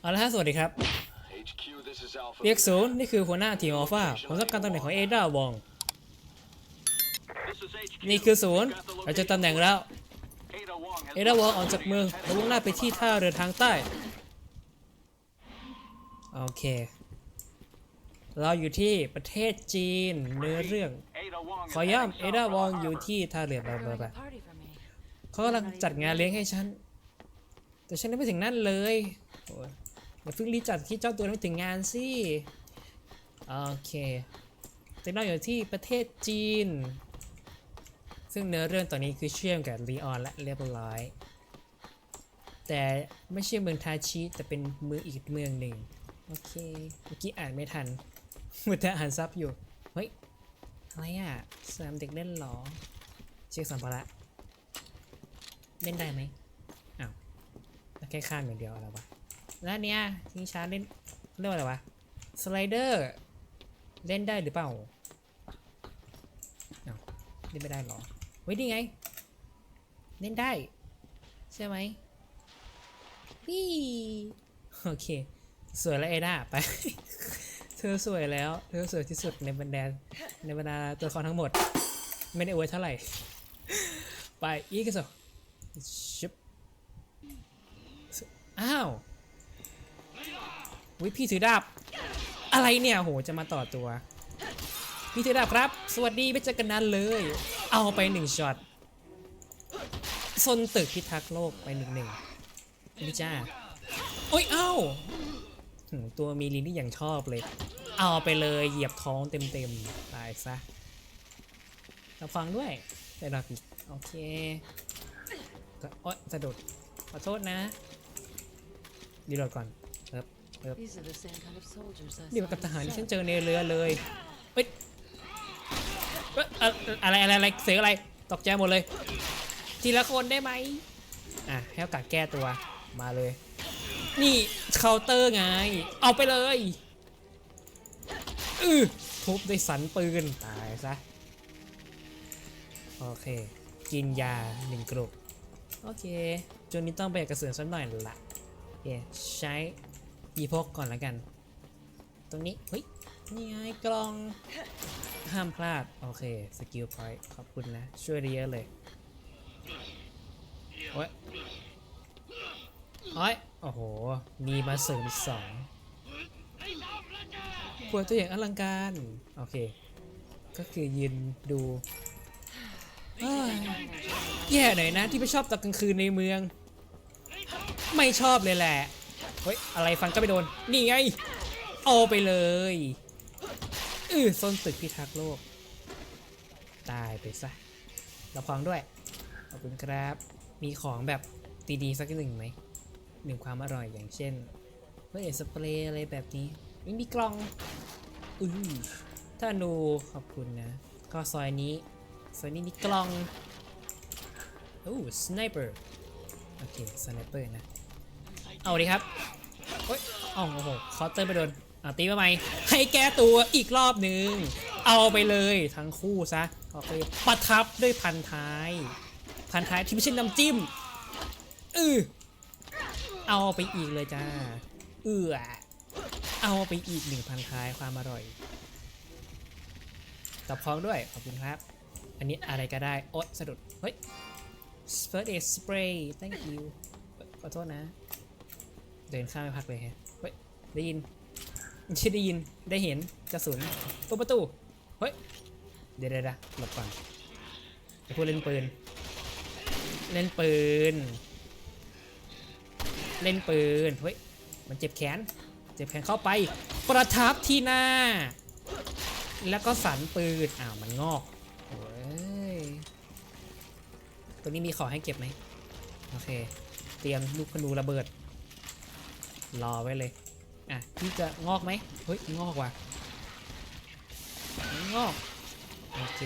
เอาละฮะสวัสดีครับ HQ, this is Alpha. เรียกศูนย์นี่คือหัวหน้าทีมอัลฟาผมต้องการตำแหน่งของเอดาวอง This is HQ. นี่คือศูนย์เราเจะตำแหน่งแล้ว Ada Wong has เอดาวองออกจากเมืองแล้วมุ่งหน้าไปที่ท่าเรือทางใต้ โอเค เราอยู่ที่ประเทศจีนเนื้อเรื่อง Ada Wong ขอย้ำเอดาวองอยู่ที่ท่าเรือแบบ Throwing แบ a บ party for me. เขากำลังจัดงานเลี้ยงให้ฉัน แต่ฉันยังไม่ถึงนั่นเลยโอย่าเพิ่งรีบจัดที่เจ้าตัวยังไม่ถึงงานสิโอเคแต่เราอยู่ที่ประเทศจีน ซึ่งเนื้อเรื่องตอนนี้คือเชื่อมกับลีออนและเรียบร้อย แต่ไม่ใช่เมืองทาชิแต่เป็นเมืองอีกเมืองหนึ่งโอเคเมื่อกี้อ่านไม่ทันมัวแต่อ่านซับอยู่ เฮ้ย อะไรอะสนามเด็กเล่นหรอ เช็คสัมภาระเล่นได้ไหมอ้าวแค่ข้ามอย่างเดียวอะไรวะ แล้วเนี้ยทิ้งช้าเล่นเรียกว่าอะไรวะสไลเดอร์เล่นได้หรือเปล่าเล่นไม่ได้หรอเฮ้ยนี่ไง เล่นได้ ใช่ไหมพี่โอเค สวยแล้วเอด้าไป เธอสวยแล้ว เธอสวยที่สุดในบรรดาในบรรดาตัวละครทั้งหมด ไม่ได้อวยเท่าไหร่ ไปอีกสักชิบอ้าว วิพี่ถือดาบ อะไรเนี่ยโหจะมาต่อตัว พี่ถือดาบครับ สวัสดีไม่เจอกันนานเลย เอาไปหนึ่งช็อตซนตึกพิทักษ์โลกไปหนึ่งหนึ่งนี่จ้าโอ้ยเอ้าตัวมีลินที่อย่างชอบเลย เอาไปเลยเหยียบท้องเต็มๆตายซะรับฟังด้วยได้รับอีกโอเคโอ๊ยสะดุดขอโทษนะดีโหลดก่อน เอิบ These are the same kind of soldiers I นี่ saw มันกับทหาร in ที่ฉัน Set. เจอในเรือเลยเฮ้ยเอ้ยอะอะไรอะไรอะไรเสียงอะไรตกใจหมดเลย ทีละคนได้ไหมอะให้โอกาสแก้ตัวมาเลย นี่เคาน์เตอร์ไง เอาไปเลยอือทุบด้วยสันปืนตายซะโอเค กินยาหนึ่งกลุ่มโอเคจนนี้ต้องไปกระเสือนสักหน่อยละ โอเค ใช้ ยีพกก่อนละกัน ตรงนี้เฮ้ยนี่ไงกล่องห้ามพลาด โอเค สกิลพอยต์ขอบคุณนะ ช่วยได้เยอะเลยโอ้ยโอ้ยโอ้โห มีมาเสริมอีกสองปวดตัวอย่างอลังการ โอเค ก็คือยืนดูแย่หน่อยนะที่ไม่ชอบตอนกลางคืนในเมือง ไม่ชอบเลยแหละ ฮ้ย อะไรฟันก็ไปโดน นี่ไง เอาไปเลยอือส้นตึกพิทักษ์โลก ตายไปซะรับฟังด้วย ขอบคุณครับ มีของแบบดีๆสักหนึ่งไหมหนึ่งความอร่อยอย่างเช่นเฮ้ยสเปรย์อะไรแบบนี้ไม่มีกล่องอือถ้านูขอบคุณนะ ก็ซอยนี้ ซอยนี้มีกล่องโอ้สไนเปอร์ โอเค สไนเปอร์นะ เอาดิครับ เฮ้ยอ๋อโอ้โหคาน์เตอร์ไปโดนอะตีมาใหม่ให้แก้ตัวอีกรอบหนึ่งเอาไปเลยทั้งคู่ซะโอเคประทับด้วยพันท้าย พันท้ายที่ไม่ใช่น้ำจิ้มเออเอาไปอีกเลยจ้า เอือเอาไปอีกหนึ่งพันท้ายความอร่อยตับพร้อมด้วยขอบคุณครับ อันนี้อะไรก็ได้โอ๊ยสะดุด เฮ้ย First Aid Spray thank you ขอโทษนะ เดินข้ามไม่พักเลยฮะเฮ้ยได้ยินไม่ใช่ได้ยินได้เห็นกระสุนตัวประตูเฮ้ยเดี๋ยวเดี๋ยวหลบก่อนไอ้พวกเล่นปืน เล่นปืน เล่นปืนเฮ้ยมันเจ็บแขน เจ็บแขนเข้าไป ประทับที่หน้า แล้วก็สันปืนอ้าวมันงอกโอ้ยตัวนี้มีขอให้เก็บไหมโอเค เตรียมลูกธนูระเบิด รอไว้เลย อะพี่จะงอกไหมเฮ้ยงอกว่ะงอกโอเค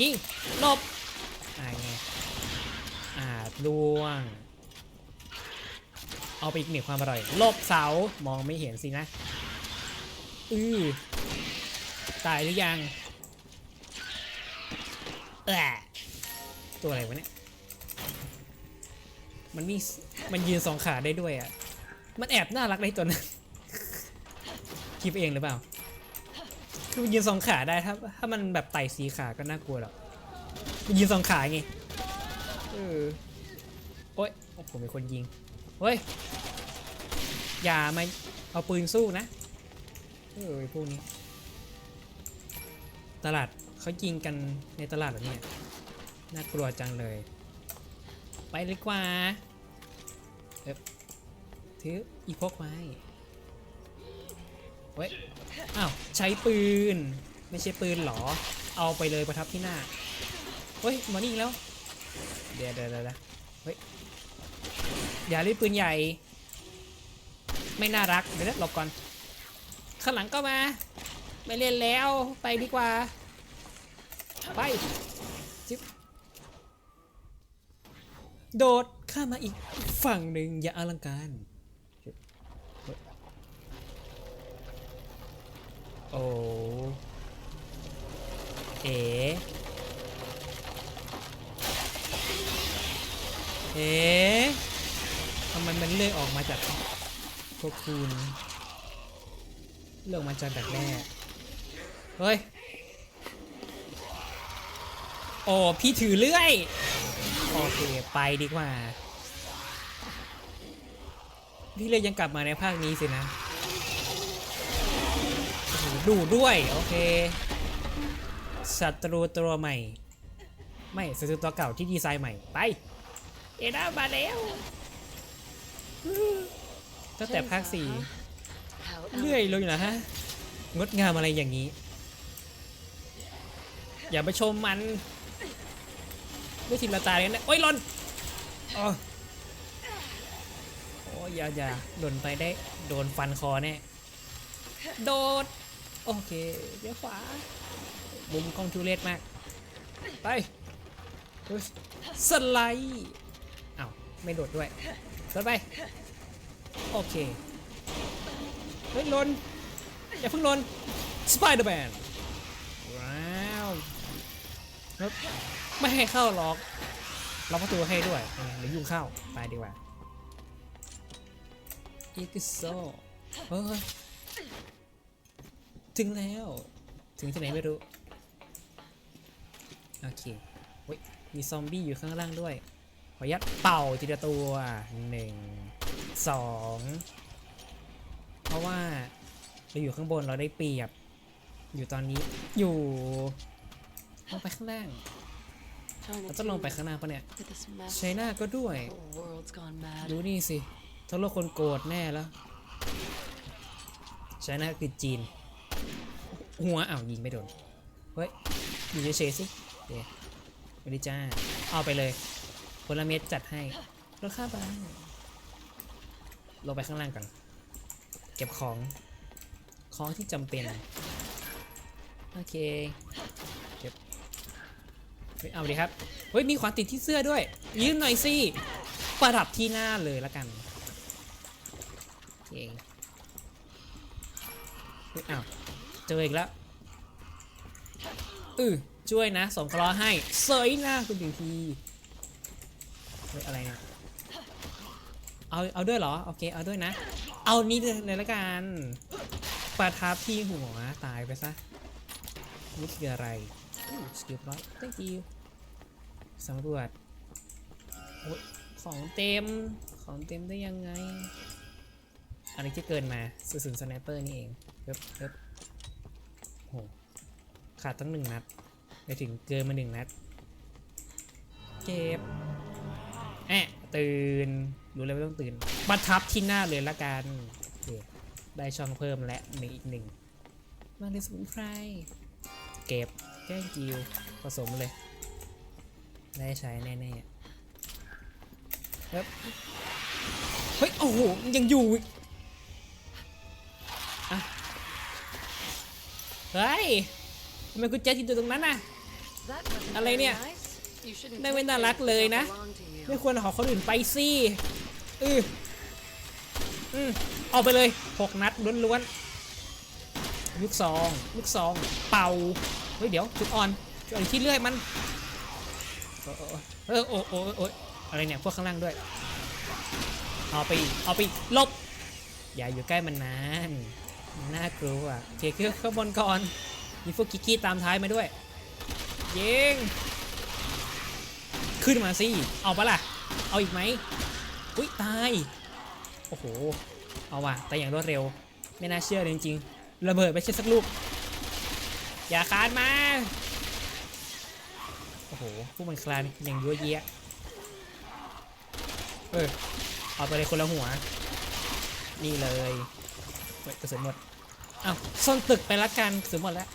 ยิงหลบอ่าไงอ่าล่วง เอาไปอีกหนึ่งความอร่อยหลบเสามองไม่เห็นสินะอือตายหรือยังแอะตัวอะไรวะเนี่ย มันมีมันยืนสองขาได้ด้วยอะ มันแอบน่ารักในตัวนั้นคิดเองหรือเปล่า คือมันยืนสองขาได้ถ้าถ้ามันแบบไต่สีขาก็น่ากลัวหรอกมันยืนสองขาไงเออโอ๊ยโอ้ผมเป็นคนยิงเฮ้ยอย่ามาเอาปืนสู้นะเออพวกนี้ ตลาดเขายิงกันในตลาดเหรอเนี่ยน่ากลัวจังเลย ไปเลยกว่าเอ๊บ ถืออีพกไม้เว้ย อ้าว ใช้ปืน ไม่ใช่ปืนหรอ เอาไปเลยประทับที่หน้า เฮ้ย มานี่อีกแล้ว เดี๋ยวเดี๋ยวเดี๋ยวเฮ้ย อย่าเล่นปืนใหญ่ ไม่น่ารัก เดี๋ยวหลบก่อน ข้างหลังก็มา ไม่เล่นแล้ว ไปดีกว่า ไปจิ๊บโดดข้ามมาอีกฝั่งหนึ่งอย่าอลังการจิ๊บเฮ้ยโอ้เอ๋เอ๋ทำไมมันเลื่อยออกมาจากพวกคุณเลื่อยออกมาจากดักแด้เฮ้ยโอ้พี่ถือเลื่อย โอเค ไปดีกว่า พี่เลยยังกลับมาในภาคนี้สินะ ดูด้วย โอเคศัตรูตัวใหม่ ไม่ศัตรูตัวเก่าที่ดีไซน์ใหม่ ไป เอ็นะมาแล้วตั้งแต่ภาคสี่เลื่อยเลยนะฮะ งดงามอะไรอย่างนี้ อย่าไปชมมันด้วยทีมละตาเลยนะโอ้ยหล่นอ๋อโอ้ยอย่าอย่าหล่นไปได้โดนฟันคอแน่โดด โอเคเดี๋ยวขวามุมกล้องทุเรศมาก ไปสไลด์อ้าวไม่โดดด้วยโดดไป โอเค เฮ้ยลนอย่าเพิ่งลนสไปเดอร์แมนว้าวไม่ให้เข้าล็อกล็อกประตูให้ด้วยเออเดี๋ยวยุ่งเข้า ไปดีกว่าอีกโซเฮ้ย ถึงแล้ว ถึงที่ไหนไม่รู้ โอเคเฮ้ยมีซอมบี้อยู่ข้างล่างด้วย ขออนุญาตเป่าทีละตัวหนึ่งสองเพราะว่าเราอยู่ข้างบนเราได้เปรียบ อยู่ตอนนี้อยู่ลงไปข้างล่างเราต้องลงไปข้างล่างปะเนี่ย with this mess. ไชน่าก็ด้วยดูนี่สิทั้งโลกคนโกรธแน่แล้วไชน่าคือจีน หัวอ้าวยิงไม่โดน เฮ้ยอยู่เฉยๆสิเดี๋ยวไม่ได้จ้า เอาไปเลยคนลเม็ดจัดให้รถค่าบ้านลงไปข้างล่างก่อน เก็บของ ของที่จำเป็น โอเค เก็บ เฮ้ย เอาดีครับ เฮ้ย มีขวานติดที่เสื้อด้วย ยืมหน่อยสิ ประดับที่หน้าเลยละกันโอเคเฮ้ยอ้าว เจออีกแล้วอือช่วยนะส่งเคราะห์ให้เสยหน้าคุณหนึ่งทีเฮ้ยอะไรเนี่ยเอาเอาด้วยเหรอโอเคเอาด้วยนะ เอานี้เลยละกันประทับที่หัวตายไปซะนี่คืออะไรอู้สกิลร้อย thank you สำรวจโอ้ยของเต็มของเต็มได้ยังไง อะไรที่เกินมาสุสุนสไนปเปอร์นี่เองเอิบเอิบ ขาดตั้งหนึ่งนัดไปถึงเกินมาหนึ่งนัด เก็บแอะตื่น รู้เลยว่าต้องตื่นประทับที่หน้าเลยละกันโอเคได้ช่องเพิ่มและหนึ่งอีกหนึ่ง มาเลยสมุนไพร เก็บแก้งกิวผสมเลย ได้ใช้แน่ๆครับเฮ้ย โอ้โห ยังอยู่ เฮ้ยทำไมกุญแจติดอยู่ตรงนั้นน่ะ อะไรเนี่ย ได้ไม่น่ารักเลยนะ ไม่ควรขอคนอื่นไปสิอืออืมเอาไปเลยหกนัดล้วนๆลูกซองลูกซอง เป่า เฮ้ยเดี๋ยวจุดอ่อนจุดอ่อนที่เลื่อยมันเออโอ้โอ้โอ้อะไรเนี่ย พวกข้างล่างด้วย เอาไป เอาไป ลบ อย่าอยู่ใกล้มันนาน น่ากลัวโอเคขึ้นข้างบนก่อนมีพวกกิกกี้ตามท้ายมาด้วยยิงขึ้นมาสิเอาปะล่ะ เอาอีกไหมอุ้ยตายโอ้โหเอาว่ะแต่อย่างรวดเร็ว ไม่น่าเชื่อเลยจริงๆระเบิดไปเช่สักลูกอย่าคานมาโอ้โหพวกมันคลานอย่างยั่วเยี้ยเออเอาไปเลยคนละหัว นี่เลยเฮ้ยกระสุนหมด อาซ่อนตึกไปละกันกระสุนหมดแล้ว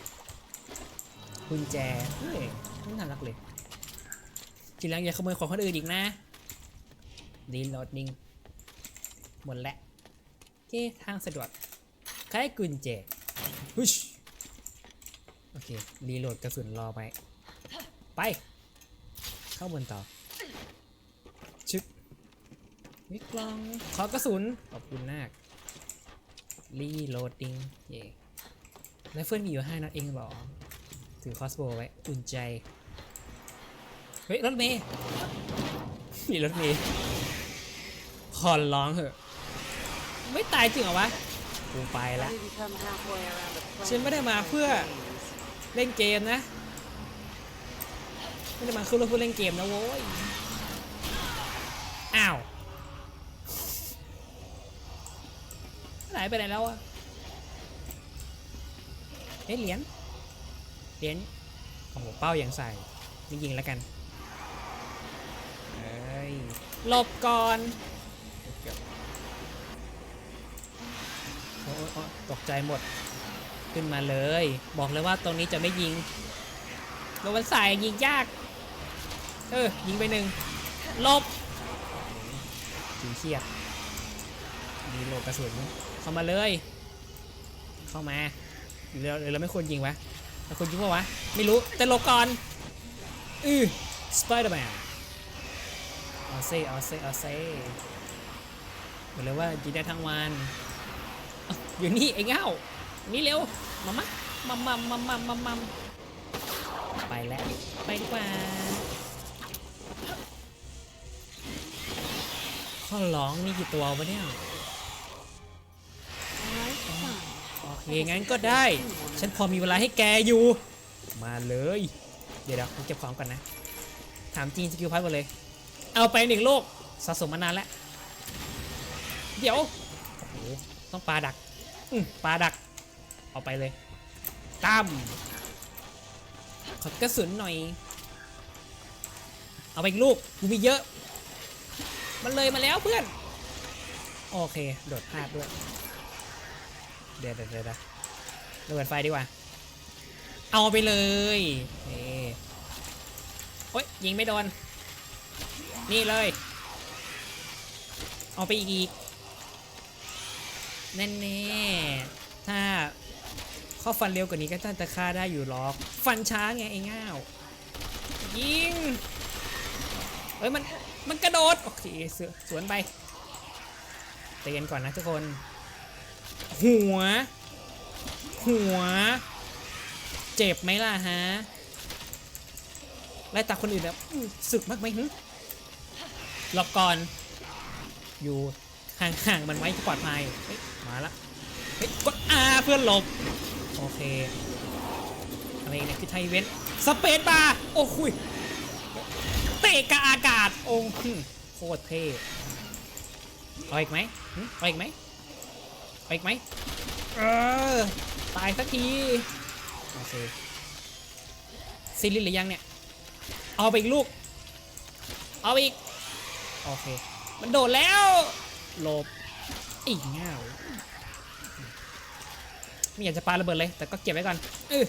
กุญแจเฮ้ยไม่น่ารักเลยทีหลังอย่าขโมยของคนอื่นอีกนะดีโหลดนิ่งหมดแล้วโอเคทางสะดวกคล้ายกุญแจฮึชโอเครีโหลดกระสุนรอไปไปเข้าบนต่อชึบวิกลองขอกระสุนขอบคุณมาก รีโหลดดิ้งเย่แล้วเฟิร์นมีอยู่ห้านัดเองเหรอ ถือคอสโบไว้ อุ่นใจ เฮ้ย รถเมย์มีรถเมย์ขอร้องเหอะ ไม่ตายจริงเหรอวะ กูไปละ How did you come halfway around the planet? ฉันไม่ได้มาเพื่อเล่นเกมนะ ไม่ได้มาขึ้นรถเพื่อเล่นเกมนะโว้ย อ้าวายไปไหนแล้วอะเอ๊ะเหรียญ เหรียญ โอ้โห เป้าอย่างใส่ไม่ยิงแล้วกัน เฮ้ย หลบก่อนเกือบโอ้ยโอ้ตกใจหมด ขึ้นมาเลย บอกเลยว่าตรงนี้จะไม่ยิงโดนมันใส่ยิงยาก เออ ยิงไปหนึ่งหลบยิงเชียบมีโลกระสุน เข้ามาเลย เข้ามาเราหรือเราไม่ควรยิงวะเราควรยิงปะวะ ไม่รู้ แต่หลบก่อน อือสไปเดอร์แมนเอาเซ่เอาเซ่เอาเซ่บอกเลยว่ายิงได้ทั้งวันอยู่นี่ไอ้เง่านี่เร็ว มามะมัมมัมมัมมัมมัมมัมไปแล้ว ไปดีกว่า ข้อร้องนี่กี่ตัววะเนี่ย เคงั้นก็ได้ ฉันพอมีเวลาให้แกอยู่ มาเลย เดี๋ยวเดี๋ยวผมเก็บของก่อนนะ ถามจริงสกิลพัดหมดเลย เอาไปหนึ่งโลกสะสมมานานแล้ว เดี๋ยวโอ้โหต้องปลาดักอืมปลาดัก เอาไปเลยตั้มขอกระสุนหน่อย เอาไปอีกลูกกูมีเยอะ มันเลยมาแล้วเพื่อน โอเค โดดพลาดด้วย เดี๋ยวเดี๋ยวเดี๋ยวเดี๋ยวระเบิดไฟดีกว่า เอาไปเลยเอโอ๊ยยิงไม่โดน นี่เลย เอาไปอีกแน่น่ๆถ้าข้าฟันเร็วกว่านี้ก็น่าจะฆ่าได้อยู่หรอก ฟันช้าไงไอ้ง่าว ยิงเฮ้ยมันมันกระโดด โอเคเสือสวนไปเตือนก่อนนะทุกคน หัว หัว เจ็บไหมล่ะฮะไล่ตาคนอื่นแบบสึกมากไหมฮึหลบก่อน อยู่ห่างๆมันไว้ที่ปลอดภัยมาละกดอาเพื่อนหลบ โอเค อะไรเนี่ยคือไทยเว้นสเปซบาร์โอ้คุยเตะกะอากาศ โอ้หึโคตรเท่เอาอีกไหมเอาอีกไหม เอาอีกไหมเออตายสักทีโอเคซีรีส์หรือยังเนี่ย เอาไปอีกลูก เอาไปอีก โอเค มันโดดแล้วหลบอีกง่าวไม่อยากจะปาระเบิดเลย แต่ก็เก็บไว้ก่อนเออ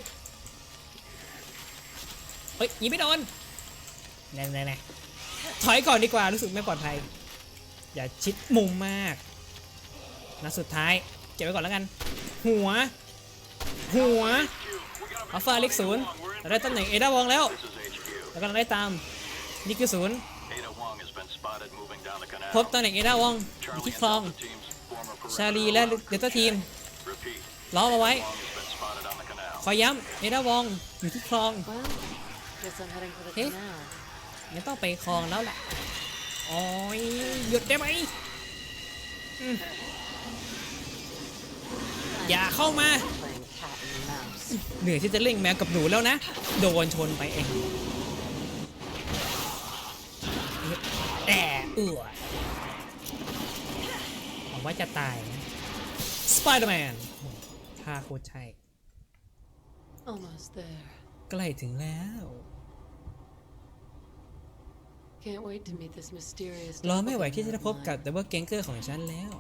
เฮ้ยยิงไม่โดนแน่แน่แน่ถอยก่อนดีกว่ารู้สึกไม่ปลอดภัย อย่าชิดมุมมาก นัดสุดท้าย เก็บไว้ก่อนแล้วกัน หัว หัวอัลฟาเล็กศูนย์เราได้ตำแหน่งเอดาวองแล้ว This is HQ. แล้วก็ได้ตาม นี่คือศูนย์ Ada Wong has been spotted moving down the canal. พบตำแหน่งเอดาวองอยู่ Charlie ที่ and คลอง Delta teams form a perimeter ชาลีและ around เดลต้าทีม Repeat. ล้อมเอาไว้ Wong has been spotted on the canal. ขอย้ำเอดาวองอยู่ที่คลอง Well, guess I'm heading for the Hey. canal. งั้นต้องไปคลองแล้วแหละโอ้ยหยุดได้ไหมอืม อย่าเข้ามา Playing cat and mouse. เหนื่อยที่จะเล่งแมวกับหนูแล้วนะ โดนชนไปเองแต่เอือหวังว่าจะตายนะสไปเดอร์แมนท่าโคตรใช่ Almost there. ใกล้ถึงแล้ว Can't wait to meet this mysterious. รอไม่ไหวที่จะได้พบกับ doppelganger ดับเบิลเกงเกอร์ของฉันแล้ว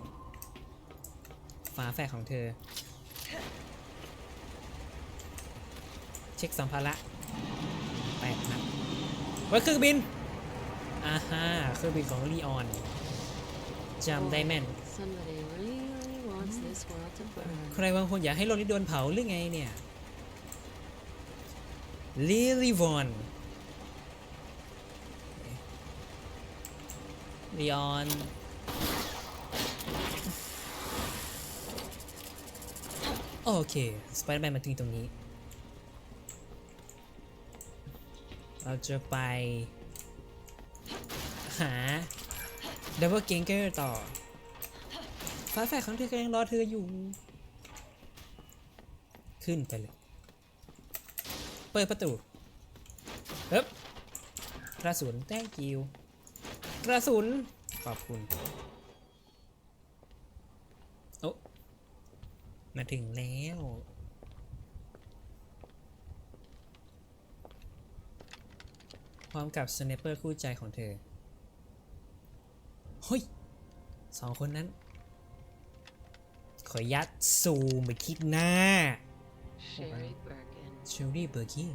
ฝาแฝดของเธอ เช็คสัมภาระแปดพันไว้เครื่องบินอ่าฮะเครื่องบินของลีออนจำได้แม่น ใครบางคนอยากให้โลกนี้โดนเผาหรือไงเนี่ยลิลิวอนลีออน โอเค สไปเดอร์แมนมาถึงตรงนี้ เราจะไป หาดับเบิลเกงเกอร์ต่อฟ้าแฝดของเธอกำลังรอเธออยู่ ขึ้นไปเลย เปิดประตูเอ๊บกระสุนแต้กิว กระสุน ขอบคุณ โอ้ มาถึงแล้ว พร้อมกับสเนปเปอร์คู่ใจของเธอ เฮ้ยสองคนนั้น ขอยัดซูมไปคิดหน้า Sherry Birkin. เชลลี่เบอร์กิง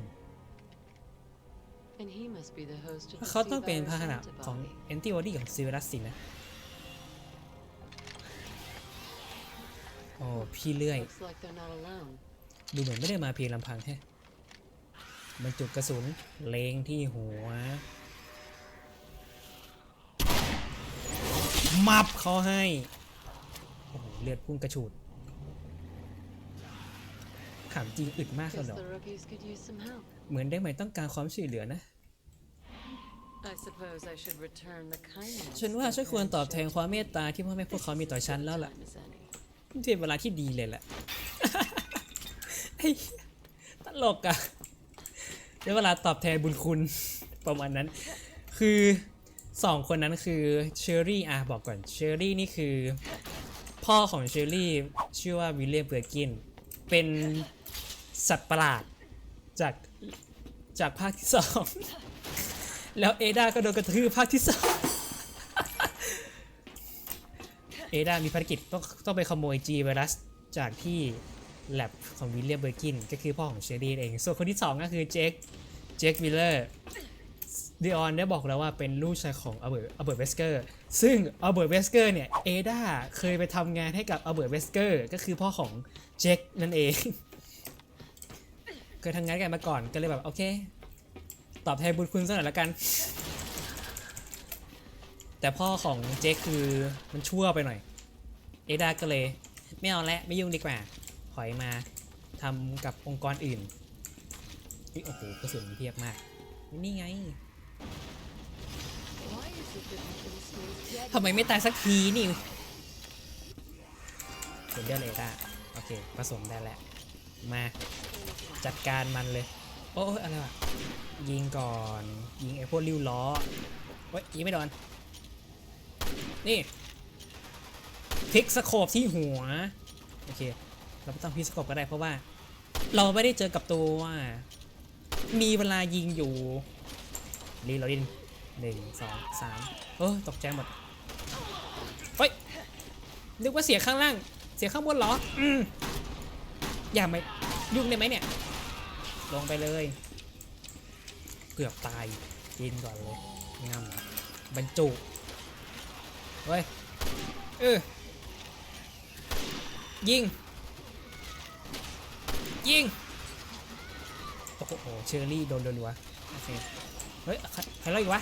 And he must be the host of the เขาต้องเป็น T-virus พาหนะของ antibody. แอนติบอดีของซีวิรัสสินะ โอ้พี่เลื่อย Looks like they're not alone. ดูเหมือนไม่ได้มาเพียงลำพังแค่บรรจุกระสุนเลงที่หัว มับเขาให้ โอ้โห เลือดพุ่งกระฉูดถามจริงอึดมากเลย Guess เหรอ the rookies could use some help. เหมือนได้ไหมต้องการความช่วยเหลือนะ I suppose I should return the kindness. ฉันว่า they ฉันควร parents ตอบแทน showed ความเมตตาที่พ่อแม่พวกเขามีต่อฉันแล้วล่ะ ที่เป็นเวลาที่ดีเลยแหละไอ้ตลกอะเป็นเวลาตอบแทนบุญคุณประมาณนั้น คือสองคนนั้นคือเชอรี่อะบอกก่อนเชอรี่นี่คือ พ่อของเชอรี่ชื่อว่าวิลเลียมเบอร์กิน เป็นสัตว์ประหลาดจากจากภาคที่สองแล้วเอดาก็โดนกระทืบภาคที่สอง เอดามีภารกิจต้องต้องไปขโมย G ไวรัสจากที่แลบของวิลเลียมเบอร์กิน ก็คือพ่อของเชอรี่เอง ส่วนคนที่ 2 ก็คือเจคเจควิลเลอร์ดิออนได้บอกแล้วว่าเป็นลูกชายของอเบิร์ตอเบิร์ตเวสเกอร์ ซึ่งอเบิร์ตเวสเกอร์เนี่ยเอดาเคยไปทำงานให้กับอเบิร์ตเวสเกอร์ก็คือพ่อของเจคนั่นเอง เคยทำงานกันมาก่อนก็เลยแบบโอเค ตอบแทนบุญคุณสักหน่อยละกัน แต่พ่อของเจคคือมันชั่วไปหน่อย เอดาก็เลย ไม่เอาและไม่ยุ่งดีกว่าถอยมาทำกับองค์กรอื่นโอ้โหกระสุนเพียบมาก นี่ไงทำไมไม่ตายสักทีนี่เห็นเดียวเลยตาโอเคผสมได้แล้ว มาจัดการมันเลย โอ้ยอะไรวะยิงก่อน ยิงไอ้พวกริ้วล้อเฮ้ยยิงไม่โดน นี่พลิกสโคปที่หัว โอเค เราไม่ต้องพลิกสโคปก็ได้เพราะว่า เราไม่ได้เจอกับตัวมีเวลายิงอยู่รีเราดินหนึ่งสองสามเออตกใจหมดเฮ้ยนึกว่าเสียข้างล่าง เสียข้างบนเหรอ อืมอย่ามายุ่งได้ไหมเนี่ย ลงไปเลย เกือบตายกินก่อนเลยงำบรรจุ เฮ้ยเออยิง ยิง โอ้โห เชอรี่โดนรัวๆโอเคเฮ้ย ใครเล่าอีกวะ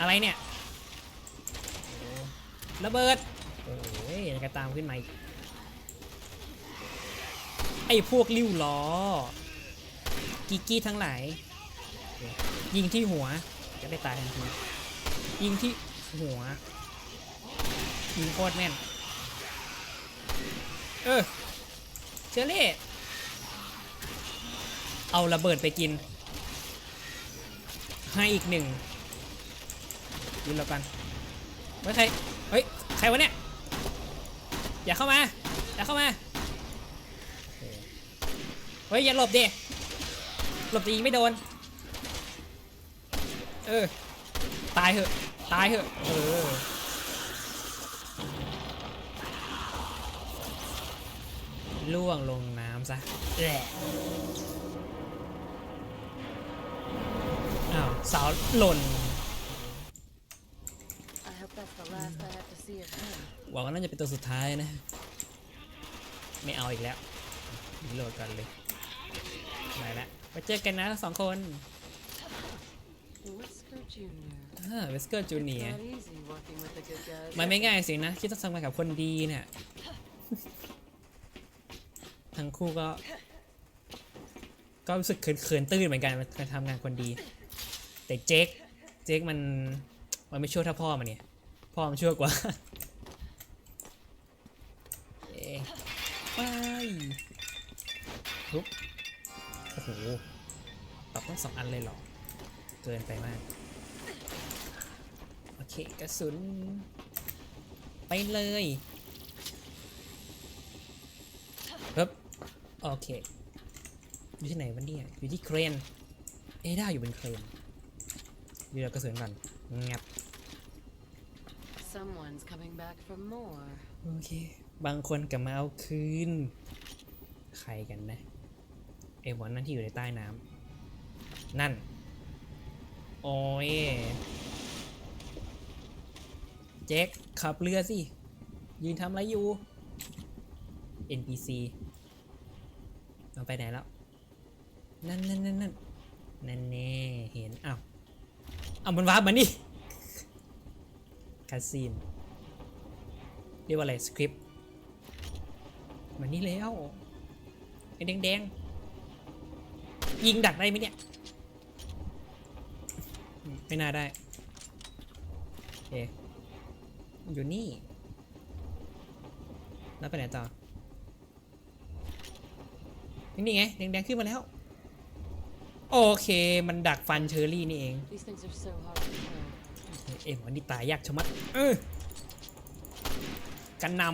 อะไรเนี่ยระเบิด โอ้ยกระตามขึ้นมาอีก ไอ้พวกริ้วล้อ กิกกี้ทั้งหลาย ยิงที่หัว จะได้ตายทันที ยิงที่ หัวยิงโคตรแม่น เออเชอรี่เอาระเบิดไปกิน ให้อีกหนึ่งยืนแล้วกันเฮ้ยใครเฮ้ย ใครวะเนี่ย อย่าเข้ามา อย่าเข้ามา เฮ้ย อย่าหลบดิหลบจะยิงไม่โดน เออ ตายเหอะ ตายเหอะ เออ ล่วงลงน้ำซะแหละอ้าวเสาหล่น I hope that's the last I have to see of him. หวังว่าน่าจะเป็นตัวสุดท้ายนะ ไม่เอาอีกแล้วรีโหลดกันเลยไปแล้วไปเจอกันนะทั้งสองคน Whisker Jr. เวสเกอร์จูเนีย Not easy working with the good guys. มันไม่ง่ายสินะที่ต้องทำงานกับคนดีเนี่ย ทั้งคู่ก็ ก็รู้สึกเขินๆตื้นเหมือนกันการทำงานคนดี แต่เจ๊กเจ๊กมัน มันไม่ชั่วเท่าพ่อมันเนี่ย พ่อมันชั่วกว่าเอ๊ะไปทุบโอ้โหปรับต้องสองอันเลยเหรอ เกินไปมากโอ เคกระสุน ไปเลยปึ๊บโอเค อยู่ที่ไหนวะเนี่ยอยู่ที่เครน เอด้าอยู่บนเครนเดี๋ยวกระสุนก่อนงับ Someone's coming back for more. โอเค บางคนกลับมาเอาคืน ใครกันนะไอ้หมอนั่นที่อยู่ในใต้น้ำนั่น โอ้ยแจ็คขับเรือสิ ยืนทำอะไรอยู่ NPC เอาไปไหนแล้ว นั่นนั่นนั่นนั่นนั่นแน่เห็นอ้าวเอามันวาร์ปมานี่คาซีนเรียกว่าอะไรสคริปต์มันนี่แล้วไอ้แดงๆยิงดักได้ไหมเนี่ย ไม่น่าได้โอเค อยู่นี่ แล้วไปไหนต่อ นี่ไง แดงๆขึ้นมาแล้ว โอเค มันดักฟันเชอรี่นี่เอง These things are so hard to kill. เอ็มวันนี้ตายยากชะมัด เออกันน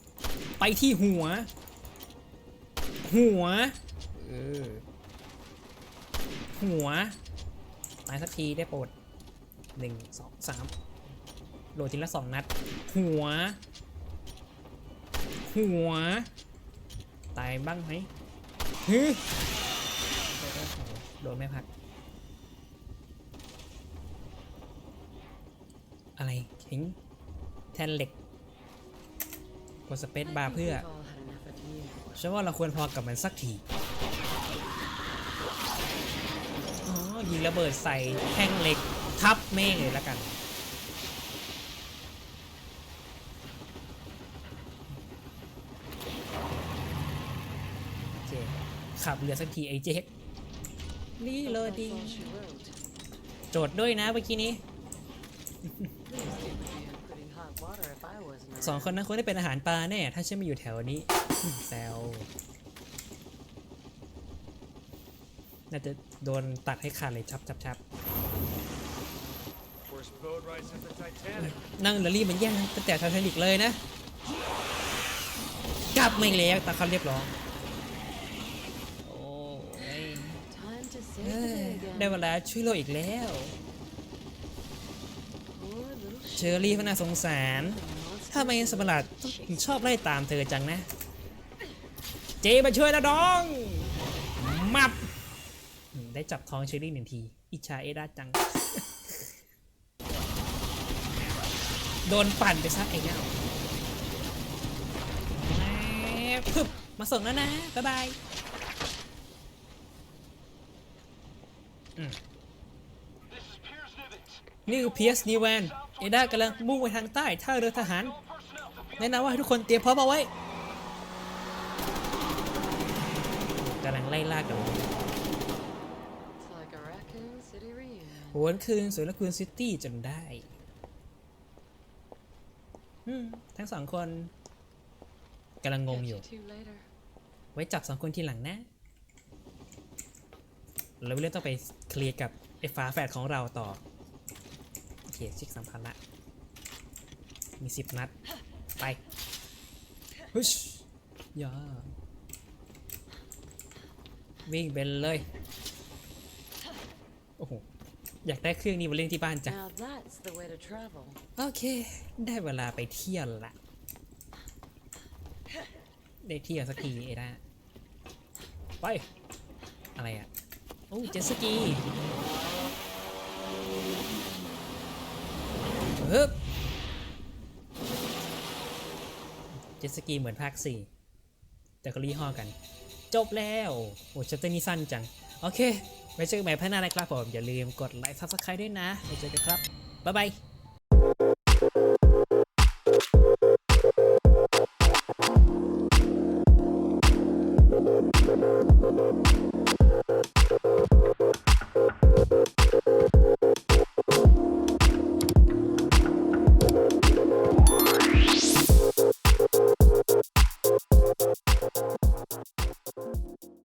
ำไปที่หัว หัว เออ หัว ตายสักทีได้โปรดหนึ่งสองสามโดนทีละสองนัด หัว หัว ตายบ้างไหมฮึโอ้โหโดนไม่พัก อะไรทิ้งแทนเหล็กกดสเปซบาร์เพื่อฉันว่าเราควรพอกับมันสักทีอ๋อยิงระเบิดใส่แท่งเหล็กทับเมฆเลยแล้วกัน โอเค ขับเรือสักทีไอ้เจ๊กนี่เลย That's ดี all she wrote. โจทย์ด้วยนะเมื่อกี้นี้ These two would be in pretty hot water if I wasn't สอง around. คนนั้นคงได้เป็นอาหารปลาแน่ ถ้าฉันไม่อยู่แถวนี้ แซวน่าจะโดนตัดให้ขาดเลยชับชับชับ Worst boat ride since the Titanic. นั่งเรือรี่มันแย่งตั้งแต่ไททานิกเลยนะ กลับไม่แล้วตาเขาเรียบร้อย เอ้ save ย the day ได้เวลาช่วยโลกอีกแล้ว เชอรี่พน่าสงสารถ้าไม่สมบัติ chase ถึงชอบไล่ตามเธอจังนะ เจมาช่วยแล้วน้อง มับ ได้จับท้องเชอรี่หนึ่งที อิจฉาเอดาจัง โดนปั่นไปซะไอ้เงี้ยพึบมาส่งแล้วนะ บ๊ายบายอืม นี่คือเพียสนีแวนเอดากำลังมุ่งไปทางใต้ท่าเรือทหาร แนะนำว่าให้ทุกคนเตรียมพร้อมเอาไว้กำลังไล่ล่ากันหวนคืนสวนละคืนซิตี้จนได้ทั้งสองคนกำลังงงอยู่ ไว้จับสองคนทีหลังนะ เราเรื่องต้องไปเคลียร์กับไอ้ฝาแฝดของเราต่อ โอเคเช็คสัมพันธ์ละ มีสิบนัด ไปฮึชย่าวิ่งไปเลย โอ้โห อยากได้เครื่องนี้มาเล่นที่บ้านจัง Now that's the way to travel. โอเค ได้เวลาไปเที่ยวละ ได้เที่ยวสักทีเอด้าไป อะไรอะ โอ้เจ็ตสกีเฮ้ยเจ็ตสกีเหมือนภาค 4 แต่ก็รีหอกัน จบแล้วโอ้ชัตเตอร์นี่สั้นจัง โอเค ไว้เจอกันใหม่พัฒนานะครับผม อย่าลืมกดไลค์ซับสไครต์ด้วยนะไว้เจอกันครับ บ๊ายบาย